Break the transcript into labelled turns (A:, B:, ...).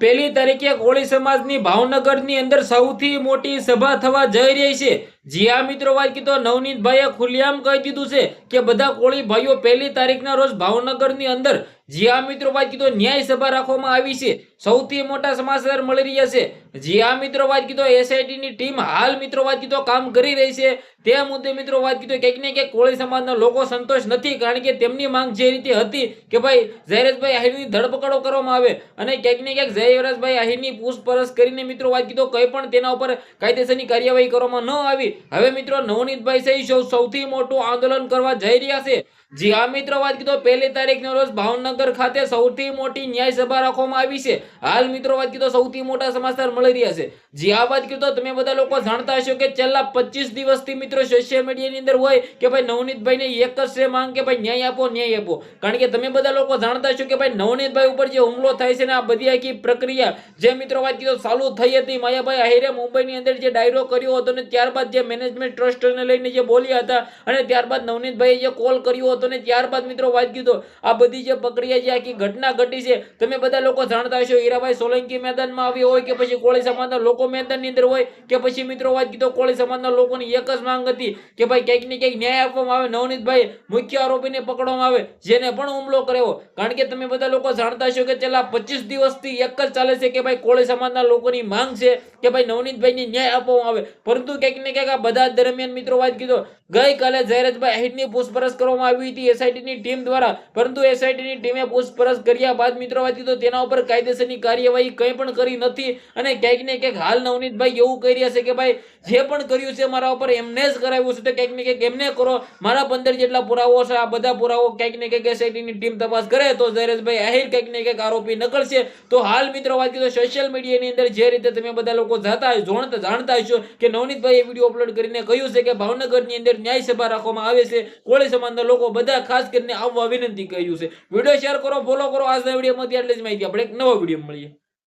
A: પહેલી તારીખે કોળી સમાજની ભાવનગરની અંદર સૌથી મોટી સભા થવા જઈ રહી છે. જી આ મિત્રો, વાત કીધો, નવનીતભાઈએ ખુલ્લેઆમ કહી દીધું છે કે બધા કોળી ભાઈઓ પહેલી તારીખના રોજ ભાવનગરની અંદર, જી મિત્રો, વાત કીધો, ન્યાય સભા રાખવામાં આવી છે. સૌથી મોટા સમાચાર મળી રહ્યા છે. જી આ મિત્રો, વાત કીધો, એસઆઈટીની ટીમ હાલ મિત્રો, વાત કીધો, કામ કરી રહી છે. તે મુદ્દે મિત્રો, વાત કીધો, કંઈક ને ક્યાંક કોળી સમાજના લોકો સંતોષ નથી, કારણ કે તેમની માંગ જે રીતે હતી કે ભાઈ, જયરાજભાઈ આહિરની ધરપકડો કરવામાં આવે અને ક્યાંક ને ક્યાંક જયરાજભાઈ આહિરની પૂછપરછ કરીને મિત્રો, વાત કીધો, કંઈ પણ તેના ઉપર કાયદેસરની કાર્યવાહી કરવામાં ન આવી હવે મિત્રો નવનીતભાઈ સૌ- સૌથી મોટું આંદોલન કરવા જઈ રહ્યા છે. જી આ મિત્રો, વાત કીધો પહેલી તારીખનો રોજ ભાવનગર ખાતે સૌથી મોટી ન્યાય સભા રાખવામાં આવી છે. હાલ મિત્રો, વાત કીધો સૌથી મોટા સમાચાર મળી રહ્યા છે. જી આ વાત કીધો તમે બધા લોકો જાણતા હશો કે છેલ્લા પચીસ દિવસથી મિત્રો સોશિયલ મીડિયાની અંદર હોય કે ભાઈ નવનીતભાઈને એક જ છે માંગ કે ભાઈ ન્યાય આપો ન્યાય આપો. કારણ કે તમે બધા લોકો જાણતા હશો કે ભાઈ નવનીતભાઈ ઉપર જે હુમલો થાય છે ને આ બધી આખી પ્રક્રિયા, જે મિત્રો, વાત કીધો ચાલુ થઈ હતી. માયાભાઈ આહિરે મુંબઈની અંદર જે ડાયરો કર્યો હતો ને ત્યારબાદ જે મેનેજમેન્ટ ટ્રસ્ટને લઈને જે બોલ્યા હતા અને ત્યારબાદ નવનીતભાઈએ જે કોલ કર્યો હતો ને ત્યારબાદ મિત્રો વાત કીધો આ બધી જે પ્રક્રિયા જે આખી ઘટના ઘટી છે, તમે બધા લોકો જાણતા હશો, હીરાભાઈ સોલંકી મેદાનમાં આવ્યો હોય કે પછી કોળી સમાજના લોકો મેદાનની અંદર હોય કે પછી મિત્રો વાત કીધો કોળી સમાજના લોકોની એક જ માંગ હતી કે ભાઈ ક્યાંક ને ક્યાંક ન્યાય આપવામાં આવે, નવનીતભાઈ મુખ્ય આરોપીને પકડવામાં આવે, જેને પણ હુમલો કર્યો. કારણ કે તમે બધા લોકો જાણતા હશો કે છેલ્લા પચીસ દિવસથી એક જ ચાલે છે કે ભાઈ કોળી સમાજના લોકોની માંગ છે કે ભાઈ નવનીતભાઈને ન્યાય આપવામાં આવે. પરંતુ ક્યાંક ને ક્યાંક આ બધા દરમિયાન મિત્રો વાત કીધો. ગઈકાલે જયરાજભાઈ આહિરની પૂછપરછ કરવામાં આવી હતી એસઆઈટીની ટીમ દ્વારા. પરંતુ એસઆઈટીની ટીમે પૂછપરછ કર્યા બાદ મિત્રો વાત કીધો, તેના ઉપર કાયદેસરની કાર્યવાહી કંઈ પણ કરી નથી. અને ક્યાંક ને ક્યાંક હાલ નવનીતભાઈ એવું કહી રહ્યા છે કે ભાઈ, જે પણ કર્યું છે મારા ઉપર એમને જ કરાવ્યું છે. તો ક્યાંક ને ક્યાંક એમને કરો. મારા પંદર જેટલા પુરાવો છે, આ બધા પુરાવો ક્યાંક ને ક્યાંક એસઆઈટીની ટીમ તપાસ કરે. તો જયરાજભાઈ આહિર ક્યાંક ને ક્યાંક આરોપી નકળશે. તો હાલ મિત્રો વાત કીધો, સોશિયલ મીડિયાની અંદર જે રીતે તમે બધા લોકો જાતા જાણતા જાણતા હશો કે નવનીતભાઈએ વીડિયો અપલોડ કરીને કહ્યું છે કે ભાવનગરની અંદર ન્યાય સભા રાખવામાં આવે છે. કોળી સમાજના લોકો બધા ખાસ કરીને આવવા વિનંતી કર્યું છે. વીડિયો શેર કરો ફોલો કરો. આજના વિડીયોમાંથી એટલે જ માહિતી. આપણે એક નવો વીડિયો મળીએ.